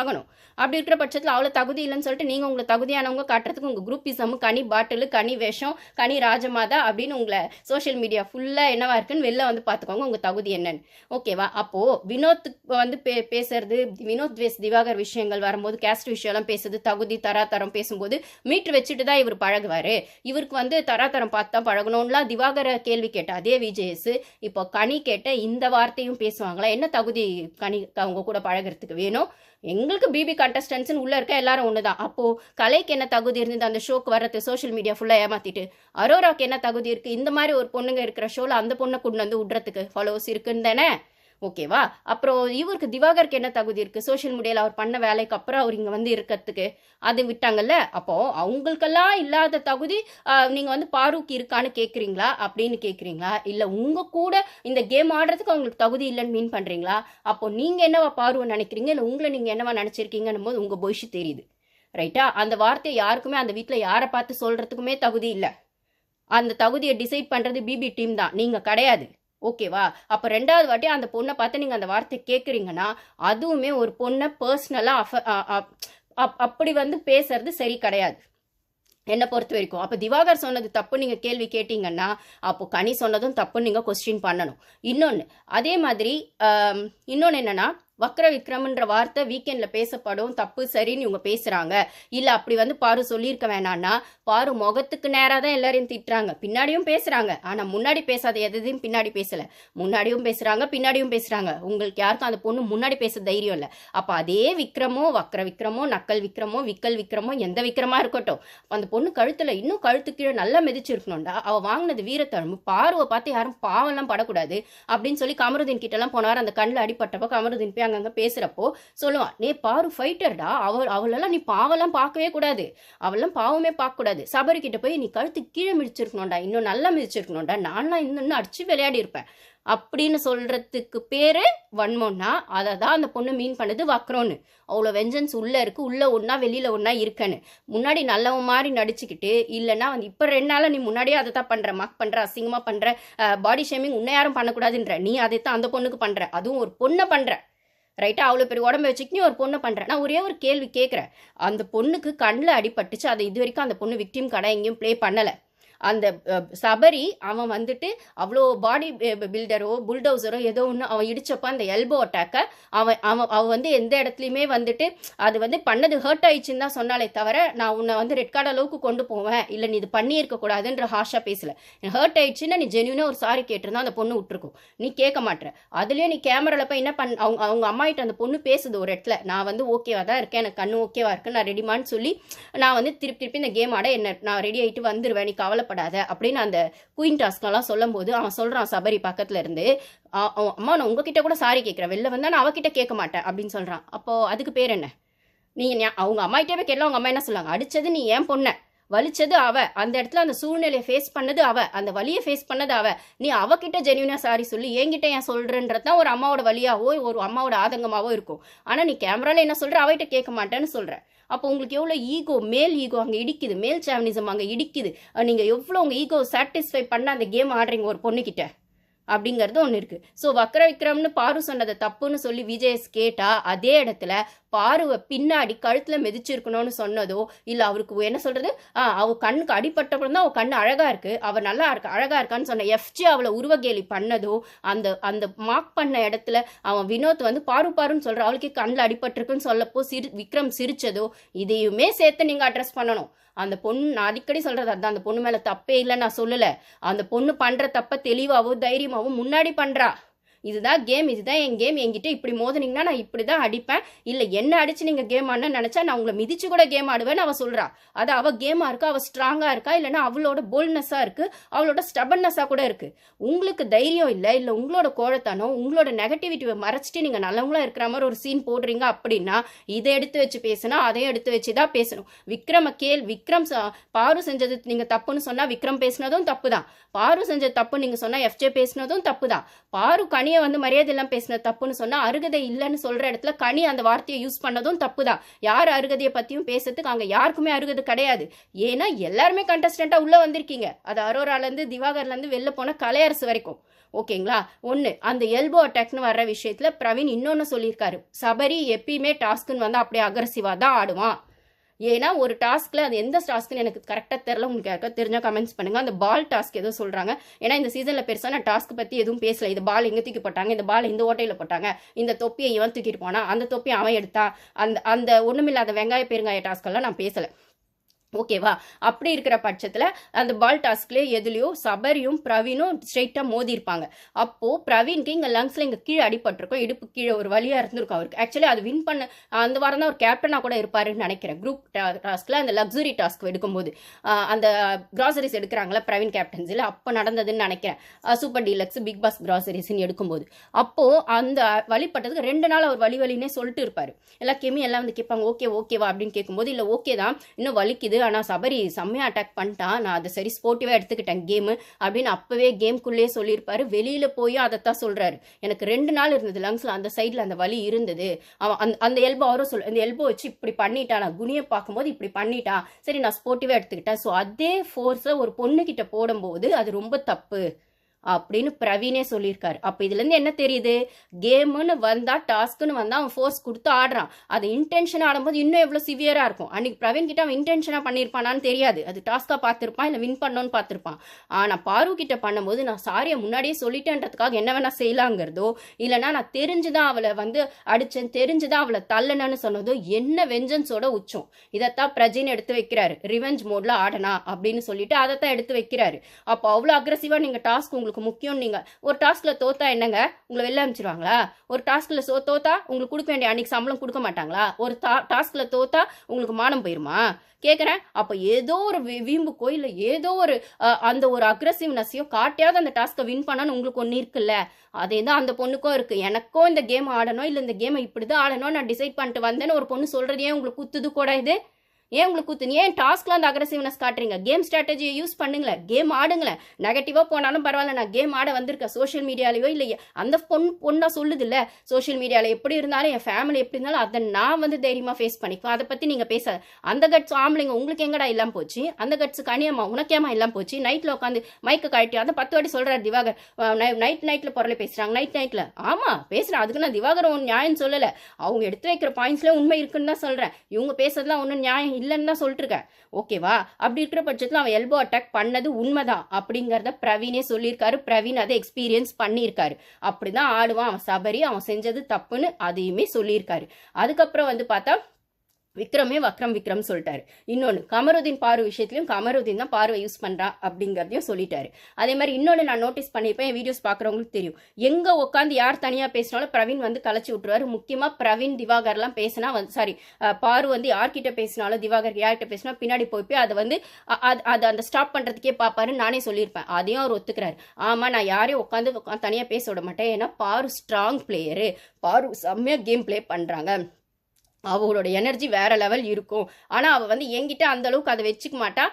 ஆகணும். அப்படி இருக்கிற பட்சத்தில் அவ்வளோ தகுதி இல்லைன்னு சொல்லிட்டு நீங்கள் உங்களை தகுதியானவங்க காட்டுறதுக்கு உங்கள் குரூப் இசம் கனி பாட்டிலு கனி வேஷம் கனி ராஜமாதா அப்படின்னு உங்களை சோஷியல் மீடியா ஃபுல்லாக என்னவா இருக்குன்னு வெளில வந்து பார்த்துக்கோங்க உங்கள் தகுதி என்னன்னு. ஓகேவா அப்போது வினோத்துக்கு வந்து பே பேசுறது வினோத் வேஸ் திவாகர் விஷயங்கள் வரும்போது கேஸ்ட் விஷயம்லாம் பேசுறது தகுதி தராதரம் பேசும்போது மீட்டர் வச்சுட்டு தான் இவர் பழகுவார். இவருக்கு வந்து தராதரம் பார்த்து தான் பழகணும்லாம் திவாகர கேள்வி கேட்ட அதே விஜயஸ் இப்போ கனி கேட்ட இந்த வார்த்தையும் பேசுவாங்களா? என்ன தகுதி கனி அவங்க கூட பழகுறதுக்கு வேணும்? எங்களுக்கு பிபி கண்டஸ்டன்ஸ்னு உள்ள இருக்க எல்லாரும் ஒன்று தான் அப்போது கலைக்கு என்ன தகுதி இருந்தது? அந்த ஷோக்கு வர்றது சோஷியல் மீடியா ஃபுல்லாக ஏமாத்திட்டு அரோராக்கு என்ன தகுதி இருக்குது இந்த மாதிரி ஒரு பொண்ணுங்க இருக்கிற ஷோவில் அந்த பொண்ணை கொண்டு வந்து விட்றதுக்கு ஃபாலோவர்ஸ் இருக்குன்னு தானே? ஓகேவா? அப்புறம் இவருக்கு திவாகருக்கு என்ன தகுதி இருக்குது சோஷியல் மீடியாவில் அவர் பண்ண வேலைக்கு அப்புறம் அவர் இங்கே வந்து இருக்கிறதுக்கு அது விட்டாங்கல்ல? அப்போ அவங்களுக்கெல்லாம் இல்லாத தகுதி நீங்கள் வந்து பாரூக் இருக்கான்னு கேட்குறீங்களா அப்படின்னு கேட்குறீங்களா இல்லை உங்கள் கூட இந்த கேம் ஆடுறதுக்கு அவங்களுக்கு தகுதி இல்லைன்னு மீன் பண்ணுறீங்களா அப்போ நீங்கள் என்னவா பார்வை நினைக்கிறீங்க? இல்லை உங்களை நீங்கள் என்னவா நினச்சிருக்கீங்கன்னும் போது உங்கள் பொய்ஷு தெரியுது. ரைட்டா அந்த வார்த்தையை யாருக்குமே அந்த வீட்டில் யாரை பார்த்து சொல்கிறதுக்குமே தகுதி இல்லை. அந்த தகுதியை டிசைட் பண்ணுறது பிபி டீம் தான். நீங்கள் கிடையாது. ஓகேவா? அப்போ ரெண்டாவது வாட்டி அந்த பொண்ணை பார்த்து நீங்கள் அந்த வார்த்தை கேட்குறீங்கன்னா அதுவுமே ஒரு பொண்ணை பர்சனலாக அப்படி வந்து பேசுறது சரி கிடையாது. என்னை பொறுத்த வரைக்கும். அப்போ திவாகர் சொன்னது தப்பு நீங்கள் கேள்வி கேட்டிங்கன்னா அப்போ கனி சொன்னதும் தப்புன்னு நீங்கள் கொஸ்டின் பண்ணணும். இன்னொன்று அதே மாதிரி இன்னொன்று என்னென்னா வக்ர விக்ரம்ன்ற வார்த்தை வீக்கெண்டில் பேசப்படும். தப்பு சரின்னு இவங்க பேசுகிறாங்க இல்லை அப்படி வந்து பாரு சொல்லியிருக்க வேணான்னா பாரு முகத்துக்கு நேராக தான் எல்லாரையும் திட்டுறாங்க. பின்னாடியும் பேசுகிறாங்க ஆனால் முன்னாடி பேசாத எதையும் பின்னாடி பேசலை. முன்னாடியும் பேசுகிறாங்க பின்னாடியும் பேசுகிறாங்க உங்களுக்கு யாருக்கும் அந்த பொண்ணு முன்னாடி பேச தைரியம் இல்லை. அப்போ அதே விக்ரமோ வக்ர விக்ரமோ நக்கல் விக்ரமோ விக்கல் விக்ரமோ எந்த விக்ரமா இருக்கட்டும் அந்த பொண்ணு கழுத்தில் இன்னும் கழுத்து கீழே நல்லா மிதிச்சிருக்கணும்டா. அவள் வாங்கினது வீரத்தழும்பு. பார்வை பார்த்து யாரும் பாவம்லாம் படக்கூடாது அப்படின்னு சொல்லி கமருதீன் கிட்டெல்லாம் போனார் அந்த கண்ணில் அடிப்பட்டப்போ கமருதீன் போய் அங்கங்கே பேசுகிறப்போ சொல்லுவான் நீ பாரு ஃபைட்டர்டா அவள் அவளெல்லாம் நீ பாவெல்லாம் பார்க்கவே கூடாது. அவெல்லாம் பாவமே பார்க்கக்கூடாது சபரிக்கிட்ட கிட்ட போய் நீ கழுத்து கீழே மிதிச்சிருக்கணும்டா இன்னும் நல்லா மிதிச்சிருக்கணும்டா நான்லாம் இன்னும் அடித்து அடிச்சு விளையாடி இருப்பேன். அப்படின்னு சொல்றதுக்கு பேரு வன்மோன்னா அதை தான் அந்த பொண்ணு மீன் பண்ணுது வக்ரோன்னு. அவ்வளோ வெஞ்சன்ஸ் உள்ளே இருக்குது உள்ளே ஒன்றா வெளியில் ஒன்றா இருக்கன்னு. முன்னாடி நல்லவன் மாதிரி நடிச்சுக்கிட்டு இல்லைன்னா வந்து இப்போ ரெண்டு நாளாக நீ முன்னாடியே அதை தான் பண்ணுற மக் பண்ணுற அசிங்கமாக பண்ணுற பாடி ஷேமிங் உன்னை யாரும் பண்ணக்கூடாதுன்ற. நீ அதை தான் அந்த பொண்ணுக்கு பண்ணுற அதுவும் ஒரு பொண்ணை பண்ணுற ரைட்டா அவ்வளோ பெரிய உடம்பு வச்சுக்கிட்டு ஒரு பொண்ணை பண்ணுறேன் நான் ஒரே ஒரு கேள்வி கேட்குறேன் அந்த பொண்ணுக்கு கண்ணில் அடிபட்டுச்சு. அதை இது வரைக்கும் அந்த பொண்ணு விக்டிம் கடை எங்கேயும் ப்ளே பண்ணலை. அந்த சபரி அவன் வந்துட்டு அவ்வளோ பாடி பில்டரோ புல்டோசரோ ஏதோ ஒன்று அவன் இடித்தப்போ அந்த எல்போ அட்டாக்கை அவன் அவன் அவன் வந்து எந்த இடத்துலையுமே வந்துட்டு அது வந்து பண்ணது ஹர்ட் ஆயிடுச்சுன்னு தான் சொன்னாலே தவிர நான் உன்னை வந்து ரெட் கார்டு அளவுக்கு கொண்டு போவேன். இல்லை நீ இது பண்ணியிருக்க கூடாதுன்ற ஹார்ஷாக பேசல. ஹர்ட் ஆயிடுச்சுன்னா நீ ஜென்யூனாக ஒரு சாரி கேட்டிருந்தா அந்த பொண்ணு விட்டுருக்கும். நீ கேட்க மாட்டேற. அதுலேயே நீ கேமராவில் போய் என்ன பண்ண அவங்க அவங்க அம்மா கிட்ட அந்த பொண்ணு பேசுது ஒரு இடத்துல. நான் வந்து ஓகேவா தான் இருக்கேன் எனக்கு கண்ணு ஓகேவா இருக்கு நான் ரெடிமான்னு சொல்லி நான் வந்து திருப்பி திருப்பி இந்த கேம் ஆட என்ன நான் ரெடி ஆகிட்டு வந்துடுவேன் நீ கவலை கவலைப்படாத அப்படின்னு அந்த குயின் டாஸ்க்லாம் சொல்லும் போது அவன் சொல்கிறான் சபரி பக்கத்தில் இருந்து அம்மா நான் உங்ககிட்ட கூட சாரி கேட்குறேன் வெளில வந்தால் நான் அவகிட்ட கேட்க மாட்டேன் அப்படின்னு சொல்கிறான் அப்போது அதுக்கு பேர் என்ன? நீங்கள் அவங்க அம்மாகிட்டே போய் கேட்கலாம் அவங்க அம்மா என்ன சொல்லுவாங்க அடித்தது நீ ஏன் பொண்ணை வலிச்சது அவ அந்த இடத்துல அந்த சூழ்நிலையை ஃபேஸ் பண்ணது அவ அந்த வழியை ஃபேஸ் பண்ணது அவ. நீ அவகிட்ட ஜென்யூனா சாரி சொல்லி என்கிட்ட ஏன் சொல்கிறன்றது தான் ஒரு அம்மாவோட வழியாவோ ஒரு அம்மாவோட ஆதங்கமாவோ இருக்கும். ஆனால் நீ கேமராவில் என்ன சொல்கிற அவகிட்ட கேட்க மாட்டேன்னு சொல்கிறேன் அப்போ உங்களுக்கு எவ்வளோ ஈகோ மேல் ஈகோ அங்கே இடிக்குது. மேல் சாவனிசம் அங்கே இடிக்குது. நீங்கள் எவ்வளோ உங்கள் ஈகோ சாட்டிஸ்ஃபை பண்ண அந்த கேம் ஆடுறீங்க ஒரு பொண்ணுக்கிட்ட அப்படிங்கிறது ஒன்று இருக்குது ஸோ வக்ர விக்ரம்னு பாரு சொன்னதை தப்புன்னு சொல்லி விஜயஸ் கேட்டால் அதே இடத்துல பாருவை பின்னாடி கழுத்தில் மெதிச்சிருக்கணும்னு சொன்னதோ இல்லை அவருக்கு என்ன சொல்கிறது ஆ அவள் கண்ணுக்கு அடிப்பட்டப்பறம் தான் அவள் கண் அழகாக இருக்குது அவள் நல்லா இருக்கு அழகாக இருக்கான்னு சொன்ன எஃப்ஜி அவளை உருவகேலி பண்ணதோ அந்த அந்த மார்க் பண்ண இடத்துல அவன் வினோத் வந்து பாரு பாருன்னு சொல்கிற அவளுக்கு கண்ணில் அடிபட்டிருக்குன்னு சொல்லப்போ சிரி விக்ரம் சிரிச்சதோ இதையுமே சேர்த்து நீங்கள் அட்ரஸ் பண்ணணும். அந்த பொண்ணு நான் அடிக்கடி சொல்கிறது அதுதான் அந்த பொண்ணு மேலே தப்பே இல்லை நான் சொல்லலை. அந்த பொண்ணு பண்ணுற தப்பை தெளிவாகவும் தைரியமாகவும் முன்னாடி பண்ணுறா இதுதான் கேம் இதுதான் என் கேம் என்கிட்ட இப்படி மோதினீங்கன்னா நான் இப்படி தான் அடிப்பேன். இல்லை என்ன அடிச்சு நீங்கள் கேம் ஆடணும்னு நினச்சா நான் உங்களை மிதிச்சு கூட கேம் ஆடுவேன்னு அவள் சொல்கிறா அது அவள் கேமாக இருக்கா? அவள் ஸ்ட்ராங்காக இருக்கா? இல்லைன்னா அவளோட போல்ட்னஸாக இருக்குது அவளோட ஸ்டபன்னஸாக கூட இருக்குது உங்களுக்கு தைரியம் இல்லை இல்லை உங்களோட கோழத்தனம் உங்களோட நெகட்டிவிட்டியை மறைச்சிட்டு நீங்கள் நல்லவங்களா இருக்கிற மாதிரி ஒரு சீன் போடுறீங்க அப்படின்னா இதை எடுத்து வச்சு பேசினா அதையும் எடுத்து வச்சு தான் பேசணும். விக்ரம கேள் விக்ரம் பாரு செஞ்சது நீங்கள் தப்புன்னு சொன்னால் விக்ரம் பேசினதும் தப்பு தான் பாரு செஞ்சது தப்பு நீங்கள் சொன்னால் எஃப்ஜே பேசினதும் தப்பு தான் பாரு கனி கனியை வந்து மரியாதை இல்லாமல் பேசின தப்புன்னு சொன்னால் அருகதை இல்லைன்னு சொல்கிற இடத்துல கனி அந்த வார்த்தையை யூஸ் பண்ணதும் தப்பு தான் யார் அருகதையை பற்றியும் பேசுறதுக்கு அங்கே யாருக்குமே அருகதை கிடையாது. ஏன்னா எல்லாருமே கண்டஸ்டண்ட்டாக உள்ளே வந்திருக்கீங்க. அது அரோராலேருந்து திவாகர்லேருந்து வெளில போன கலையரசு வரைக்கும். ஓகேங்களா? ஒன்று அந்த எல்போ அட்டாக்னு வர்ற விஷயத்தில் பிரவீன் இன்னொன்று சொல்லியிருக்காரு. சபரி எப்பயுமே டாஸ்க்குன்னு வந்து அப்படியே அக்ரஸிவாக தான் ஆடுவான். ஏன்னா ஒரு டாஸ்க்ல அது எந்த டாஸ்க்னு எனக்கு கரெக்டாக தெரில உங்களுக்கு யாருக்கா தெரிஞ்சால் கமெண்ட்ஸ் பண்ணுங்க. அந்த பால் டாஸ்க் ஏதோ சொல்றாங்க. ஏன்னா இந்த சீசன்ல பெருசாக நான் டாஸ்க் பத்தி எதுவும் பேசல. இந்த பால் எங்க தூக்கி போட்டாங்க? இந்த பால் இந்த ஓட்டையில போட்டாங்க. இந்த தொப்பியை இவன் தூக்கிட்டு போனா அந்த தொப்பியை அவன் எடுத்தான். அந்த அந்த ஒண்ணுமில்லாத வெங்காய பெருங்காய டாஸ்க் எல்லாம் நான் பேசல. ஓகேவா? அப்படி இருக்கிற பட்சத்தில் அந்த பால் டாஸ்க்லேயே எதுலேயோ சபரியும் பிரவீனும் ஸ்ட்ரெயிட்டாக மோதி இருப்பாங்க அப்போது பிரவீனுக்கு இங்கே லங்ஸில் இங்கே கீழே அடிபட்டிருக்கும். இடுப்பு கீழே ஒரு வழியாக இருந்திருக்கும் அவருக்கு. ஆக்சுவலி அது வின் பண்ண அந்த வாரம் தான் ஒரு கேப்டனாக கூட இருப்பாருன்னு நினைக்கிறேன். குரூப் டாஸ்கில் அந்த லக்ஸுரி டாஸ்க் எடுக்கும்போது. அந்த கிராசரிஸ் எடுக்கிறாங்களா பிரவீன் கேப்டன்ஸில் அப்போ நடந்ததுன்னு நினைக்கிறேன். சூப்பர் டீலக்ஸ் பிக் பாஸ் கிராசரிஸ்ன்னு எடுக்கும்போது. அப்போது அந்த வழிபட்டதுக்கு ரெண்டு நாள் அவர் வழி வலினே சொல்லிட்டு இருப்பாரு. எல்லாம் கெமி எல்லாம் வந்து கேட்பாங்க ஓகே ஓகேவா? அப்படின்னு கேட்கும்போது இல்லை ஓகே தான். இன்னும் வலிக்குது. ஆனால் சபரி செம்மையாக அட்டாக் பண்ணிட்டான். நான் அதை சரி ஸ்போர்ட்டிவாக எடுத்துக்கிட்டேன் கேமு அப்படின்னு அப்போவே கேம்குள்ளேயே சொல்லியிருப்பாரு. வெளியில் போய் அதைத்தான் சொல்கிறாரு எனக்கு ரெண்டு நாள் இருந்தது லங்ஸில் அந்த சைடில் அந்த வலி இருந்தது. அவன் அந்த அந்த எல்போ அவரும் சொல் அந்த எல்போ வச்சு இப்படி பண்ணிட்டான். நான் குனியை பார்க்கும்போது இப்படி பண்ணிட்டான். சரி நான் ஸ்போர்ட்டிவாக எடுத்துக்கிட்டேன். ஸோ அதே ஃபோர்ஸை ஒரு பொண்ணுக்கிட்ட போடும்போது அது ரொம்ப தப்பு. அப்படின்னு பிரவீனே சொல்லியிருக்காரு. அப்போ இதுலேருந்து என்ன தெரியுது? கேமுன்னு வந்தால் டாஸ்க்குன்னு வந்தால் அவன் ஃபோர்ஸ் கொடுத்து ஆடுறான். அது இன்டென்ஷன் ஆடும்போது இன்னும் எவ்வளோ சிவியராக இருக்கும். அன்றைக்கி பிரவீன் கிட்ட அவன் இன்டென்ஷனாக பண்ணியிருப்பானான்னு தெரியாது. அது டாஸ்க்காக பார்த்துருப்பான் இல்லை வின் பண்ணோன்னு பார்த்துருப்பான். ஆனால் பாரு கிட்ட பண்ணும்போது நான் சாரியை முன்னாடியே சொல்லிட்டேன்றதுக்காக என்ன வேணால் செய்யலாங்கிறதோ இல்லைனா நான் தெரிஞ்சுதான் அவளை வந்து அடிச்சேன் தெரிஞ்சுதான் அவளை தள்ளனன்னு சொன்னதோ என்ன வெஞ்சன்ஸோட உச்சம். இதைத்தான் பிரஜின் எடுத்து வைக்கிறாரு. ரிவெஞ்ச் மோடில் ஆடனா அப்படின்னு சொல்லிட்டு அதைத்தான் எடுத்து வைக்கிறாரு. அப்போ அவ்வளோ அக்ரஸிவாக நீங்கள் டாஸ்க் உங்களுக்கு உங்களுக்கு முக்கியம் நீங்கள் ஒரு டாஸ்கில் தோத்தா என்னங்க? உங்களை வெளில அனுப்பிச்சிருவாங்களா? ஒரு டாஸ்கில் சோ தோத்தா உங்களுக்கு கொடுக்க வேண்டிய அன்னைக்கு சம்பளம் கொடுக்க மாட்டாங்களா? ஒரு டா டாஸ்கில் தோத்தா உங்களுக்கு மானம் போயிருமா? கேட்குறேன் அப்போ ஏதோ ஒரு வி- கோயிலில் ஏதோ ஒரு அந்த ஒரு அக்ரஸிவ்னஸையோ காட்டியாவது அந்த டாஸ்க்கை வின் பண்ணான்னு உங்களுக்கு ஒன்று இருக்குல்ல? அதே தான் அந்த பொண்ணுக்கும் இருக்குது எனக்கும் இந்த கேம் ஆடணும் இல்லை இந்த கேமை இப்படி தான் ஆடணும் நான் டிசைட் பண்ணிட்டு வந்தேன்னு ஒரு பொண்ணு சொல்கிறதே உங்களுக்கு குத்துது கூட இது? ஏன் உங்களுக்கு குத்து? ஏன் டாஸ்க்ல அந்த அக்ரஸிவ்னஸ் காட்டுறீங்க? கேம் ஸ்ட்ராட்டஜியை யூஸ் பண்ணுங்களேன். கேம் ஆடுங்களேன். நெகட்டிவாக போனாலும் பரவாயில்ல. நான் கேம் ஆட வந்திருக்கேன். சோஷியல் மீடியாலேயோ இல்லை அந்த பொன் பொண்ணாக சொல்லுது இல்லை? சோஷியல் மீடியாவில் எப்படி இருந்தாலும் என் ஃபேமிலி எப்படி இருந்தாலும் அதை நான் வந்து தைரியமாக ஃபேஸ் பண்ணிக்குவேன். அதை பற்றி நீங்கள் பேச அந்த கட்ஸ் ஆம்பளைங்க உங்களுக்கு எங்கடா இல்லாமல் போச்சு? அந்த கட்ஸ் கனியம்மா உனக்கேமா இல்லாமல் போச்சு? நைட்டில் உட்காந்து மைக்கு கழட்டி அதை பத்து வாட்டி சொல்கிறார் திவாகர். நைட் நைட்டில் பொருளை பேசுகிறாங்க நைட் நைட்டில் ஆமாம் பேசுகிறேன் அதுக்கு நான் திவாகர் ஒன்று நியாயம் சொல்லலை. அவங்க எடுத்து வைக்கிற பாயிண்ட்ஸ்ல உண்மை இருக்குன்னு தான் சொல்கிறேன் இவங்க பேசுறதுலாம் ஒன்றும் நியாயம் இல்லைன்னு தான் சொல்லிட்டு இருக்கேன் ஓகேவா அப்படி இருக்கிற பட்சத்தில் அவன் எல்போ அட்டாக் பண்ணது உண்மைதான். அப்படிங்கிறத பிரவீனே சொல்லியிருக்காரு. பிரவீன் அதை எக்ஸ்பீரியன்ஸ் பண்ணியிருக்காரு. அப்படிதான் ஆடுவான். அவன் சபரி அவன் செஞ்சது தப்புன்னு அதையுமே சொல்லியிருக்காரு. அதுக்கப்புறம் வந்து பார்த்தா விக்ரமே வக்ரம் விக்ரம் சொல்லிட்டாரு. இன்னொன்று கமருதீன் பார்வை விஷயத்துலையும் கமருதீன் தான் பார்வை யூஸ் பண்ணுறான் அப்படிங்கிறதையும் சொல்லிட்டாரு. அதே மாதிரி இன்னொன்று நான் நோட்டீஸ் பண்ணியிருப்பேன் என் வீடியோஸ் பார்க்குறவங்களுக்கு தெரியும். எங்கே உட்காந்து யார் தனியாக பேசினாலும் பிரவீன் வந்து கலைச்சி விட்டுருவாரு. முக்கியமாக பிரவீன் திவாகர்லாம் பேசினா வந்து சாரி பாரு வந்து யார்கிட்ட பேசினாலும் திவாகர் யார்கிட்ட பேசினா பின்னாடி போய் போய் அதை வந்து அது அந்த ஸ்டாப் பண்ணுறதுக்கே பார்ப்பாருன்னு நானே சொல்லியிருப்பேன். அதையும் அவர் ஒத்துக்கிறாரு. ஆமாம் நான் யாரையும் உட்காந்து உட்காந்து தனியாக பேச விட மாட்டேன். ஏன்னா பாரு ஸ்ட்ராங் பிளேயரு பாரு செம்மையாக கேம் ப்ளே பண்ணுறாங்க அவளோட எனர்ஜி வேற லெவல் இருக்கும். ஆனால் அவள் வந்து என்கிட்ட அந்த அளவுக்கு அதை வச்சுக்க மாட்டா.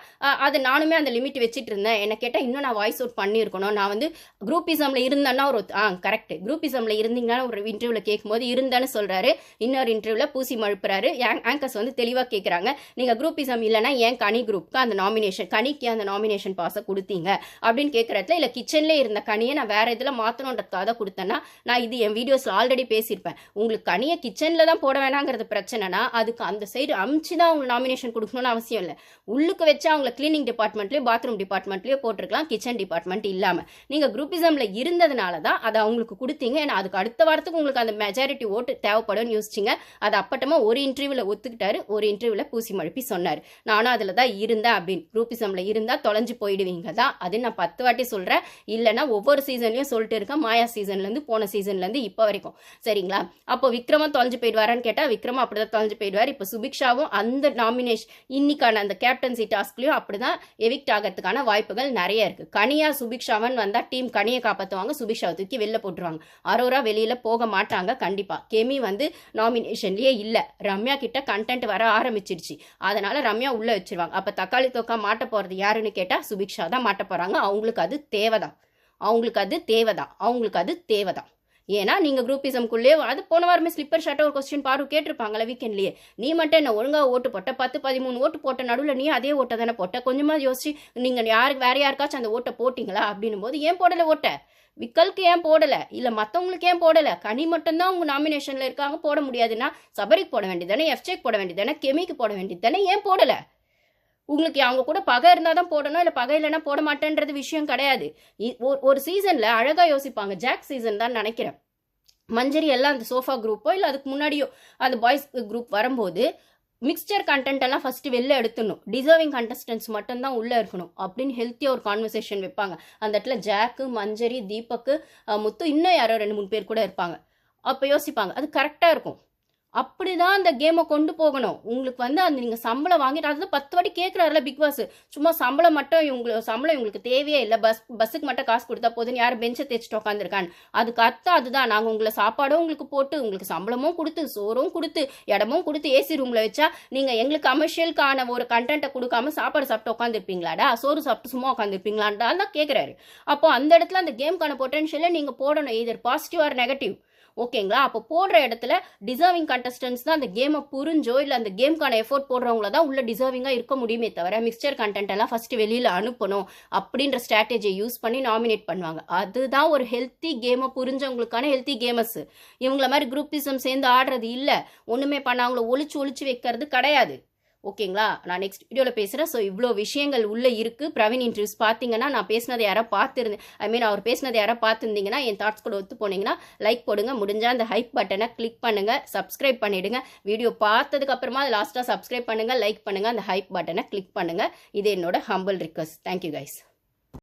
அது நானுமே அந்த லிமிட் வச்சுட்டு இருந்தேன். என்ன கேட்டால் இன்னும் நான் வாய்ஸ் அவுட் பண்ணியிருக்கணும். நான் வந்து குரூப்பிசமில் இருந்தேன்னா ஒரு ஆ கரெக்ட் குரூப்பிசமில் இருந்தீங்கன்னா ஒரு இன்டர்வியூவில் கேட்கும்போது இருந்தேன்னு சொல்கிறாரு இன்னொரு இன்டர்வியூவில் பூசி மழுப்புறாரு. ஆங்கர்ஸ் வந்து தெளிவாக கேட்குறாங்க நீங்கள் குரூப்பிசம் இல்லைன்னா ஏன் கனி குரூப்க்கு அந்த நாமினேஷன் கனிக்கு அந்த நாமினேஷன் பாஸை கொடுத்தீங்க? அப்படின்னு கேட்குறதுல இல்லை கிச்சன்லேயே இருந்த கனியை நான் வேற இதில் மாற்றணுன்றதுக்காக தான் கொடுத்தேன்னா நான் இது என் வீடியோஸில் ஆல்ரெடி பேசியிருப்பேன். உங்களுக்கு கனியை கிச்சனில் தான் போட வேணாங்கிறது பிரச்சனைனா அதுக்கு அந்த சைடு அமுச்சு தான் அவங்க நாமினேஷன் கொடுக்கணும்னு அவசியம் இல்லை. உள்ளுக்கு வச்சு அவங்கள கிளீனிங் டிபார்ட்மெண்ட்லேயோ பாத்ரூம் டிபார்ட்மெண்ட்லேயோ போட்டிருக்கலாம் கிச்சன் டிபார்ட்மெண்ட் இல்லாமல் நீங்கள் குரூப்பிசமில் இருந்ததுனால தான் அதை அவங்களுக்கு கொடுத்தீங்க. ஏன்னா அதுக்கு அடுத்த வாரத்துக்கு உங்களுக்கு அந்த மெஜாரிட்டி ஓட்டு தேவைப்படும்னு யோசிச்சிங்க. அது அப்பட்டமாக ஒரு இன்டர்வியூவில் ஒத்துக்கிட்டாரு ஒரு இன்டர்வியூவில் பூசி மழுப்பி சொன்னார். நானும் அதில் தான் இருந்தேன் அப்படின்னு. குரூப்பிசமில் இருந்தால் தொலைஞ்சு போயிடுவீங்க தான் அது நான் பத்து வாட்டி சொல்கிறேன் இல்லைன்னா ஒவ்வொரு சீசன்லையும் சொல்லிட்டு இருக்கேன். மாயா சீசன்லேருந்து போன சீசன்லேருந்து இப்போ வரைக்கும். சரிங்களா? அப்போ விக்ரமா தொலைஞ்சு போயிடுவாரான்னு கேட்டால் விக்ரமா அப்படிதான் தொலைஞ்சு போயிடுவார். இப்போ சுபிக்ஷாவும் அந்த நாமினேஷன் இன்னைக்கான அந்த கேப்டன்சி டாஸ்க்லையும் அப்படிதான் எவிக்ட் ஆகிறதுக்கான வாய்ப்புகள் நிறைய இருக்கு. கனியா சுபிக்ஷாவன் வந்தா டீம் கனியை காப்பாற்றுவாங்க சுபிக்ஷாவை தூக்கி வெளில போட்டுருவாங்க. அரோரா வெளியில போக மாட்டாங்க கண்டிப்பா. கெமி வந்து நாமினேஷன்லயே இல்லை. ரம்யா கிட்ட கண்டென்ட் வர ஆரம்பிச்சிருச்சு. அதனால ரம்யா உள்ள வச்சிருவாங்க. அப்ப தக்காளி தொக்கா மாட்ட போறது யாருன்னு கேட்டா சுபிக்ஷா தான் மாட்ட போறாங்க. அவங்களுக்கு அது தேவைதான். அவங்களுக்கு அது தேவைதான். அவங்களுக்கு அது தேவைதான். ஏன்னா நீங்கள் குரூப்பிசம்குள்ளே அது போன வாரமே ஸ்லிப்பர் ஷர்ட்டை ஒரு கொஸ்டின் பாரு கேட்டிருப்பாங்களே வீக்கெண்ட்லேயே நீ மட்டும் என்ன ஒழுங்காக ஓட்டு போட்ட பத்து பதிமூணு ஓட்டு போட்ட நடுவில் நீ அதே ஓட்டை தானே போட்ட? கொஞ்சமாக யோசிச்சு நீங்கள் யாருக்கு வேற யாருக்காச்சும் அந்த ஓட்டை போட்டிங்களா? அப்படின்னும் போது ஏன் போடலை ஓட்டை? விக்கலுக்கு ஏன் போடலை? இல்லை மற்றவங்களுக்கு ஏன் போடலை? கனி மட்டும்தான் உங்கள் நாமினேஷனில் இருக்காங்க போட முடியாதுன்னா சபரிக்கு போட வேண்டியது தானே எஃப்ஜேக்கு போட வேண்டியது தானே கெமிக்கு போட வேண்டியது தானே ஏன் போடலை? உங்களுக்கு அவங்க கூட பகை இருந்தால் தான் போடணும் இல்லை பகை இல்லைன்னா போட மாட்டேன்றது விஷயம் கிடையாது. இ- ஒரு- ஒரு சீசனில் அழகாக யோசிப்பாங்க. ஜாக் சீசன் தான் நினைக்கிறேன். மஞ்சரி எல்லாம் அந்த சோஃபா குரூப்போ இல்லை அதுக்கு முன்னாடியோ அந்த பாய்ஸ் குரூப் வரும்போது மிக்சர் கண்டென்ட் எல்லாம் ஃபஸ்ட்டு வெளில எடுத்துடணும். டிசர்விங் கண்டஸ்டன்ஸ் மட்டும்தான் உள்ளே இருக்கணும் அப்படின்னு ஹெல்த்தியாக ஒரு கான்வர்சேஷன் வைப்பாங்க. அந்த இடத்துல ஜாக்கு மஞ்சரி தீபக்கு முத்து இன்னும் யாரோ ரெண்டு மூணு பேர் கூட இருப்பாங்க. அப்போ யோசிப்பாங்க. அது கரெக்டாக இருக்கும். அப்படிதான் அந்த கேமை கொண்டு போகணும். உங்களுக்கு வந்து அந்த நீங்கள் சம்பளம் வாங்கிட்டு அது பத்து வாட்டி கேட்குறாருல பிக் பாஸ் சும்மா சம்பளம் மட்டும் இவங்களுக்கு சம்பளம் இவங்களுக்கு தேவையே இல்லை. பஸ் பஸ்ஸுக்கு மட்டும் காசு கொடுத்தா போதுன்னு யாரும் பெஞ்சை தேய்ச்சிட்டு உட்காந்துருக்கான் அதுக்கு அர்த்தம் அதுதான். நாங்கள் உங்களை சாப்பாடும் உங்களுக்கு போட்டு உங்களுக்கு சம்பளமும் கொடுத்து சோறும் கொடுத்து இடமும் கொடுத்து ஏசி ரூமில் வச்சா நீங்கள் எங்களுக்கு கமர்ஷியலுக்கான ஒரு கண்டென்ட்டை கொடுக்காம சாப்பாடு சாப்பிட்டு உட்காந்துருப்பீங்களாடா சோறு சாப்பிட்டு சும்மா உட்காந்துருப்பீங்களான்னு தான் கேட்குறாரு அப்போ அந்த இடத்துல அந்த கேம்க்கான பொட்டன்ஷியலை நீங்கள் போடணும். இதர் பாசிட்டிவ் ஆர் நெகட்டிவ் ஓகேங்களா? அப்போ போடுற இடத்துல டிசர்விங் கண்டஸ்டன்ஸ் தான் அந்த கேமை புரிஞ்சோ இல்லை அந்த கேமுக்கான எஃபோர்ட் போடுறவங்கள தான் உள்ள டிசர்விங்காக இருக்க முடியுமே தவிர மிக்சர் கண்டென்ட் எல்லாம் ஃபஸ்ட்டு வெளியில் அனுப்பணும் அப்படின்ற ஸ்ட்ராட்டஜியை யூஸ் பண்ணி நாமினேட் பண்ணுவாங்க. அதுதான் ஒரு ஹெல்த்தி கேமை புரிஞ்சவங்களுக்கான ஹெல்த்தி கேமஸ் இவங்கள மாதிரி குரூப்பிசம் சேர்ந்து ஆடுறது இல்லை. ஒன்றுமே பண்ண அவங்கள ஒழிச்சு ஒழிச்சு வைக்கிறது கிடையாது. ஓகேங்களா? நான் நெக்ஸ்ட் வீடியோவில் பேசுகிறேன் ஸோ இவ்வளோ விஷயங்கள் உள்ளே இருக்குது பிரவீன் இன்டர்வியூஸ் பார்த்தீங்கன்னா நான் பேசினதை யாரோ பார்த்துருந்தேன் ஐ மீன் அவர் பேசினதை யாரோ பார்த்துருந்தீங்கன்னா என் தாட்ஸ் கூட ஒத்து போனீங்கன்னா லைக் போடுங்க. முடிஞ்சால் அந்த ஹைப் பட்டனை கிளிக் பண்ணுங்கள் சப்ஸ்கிரைப் பண்ணிவிடுங்க வீடியோ பார்த்ததுக்கப்புறமா அது லாஸ்ட்டாக சப்ஸ்கிரைப் பண்ணுங்கள் லைக் பண்ணுங்கள் அந்த ஹைப் பட்டனை கிளிக் பண்ணுங்கள் இது என்னோட ஹம்பிள் ரிக்வஸ்ட் தேங்க்யூ கைஸ்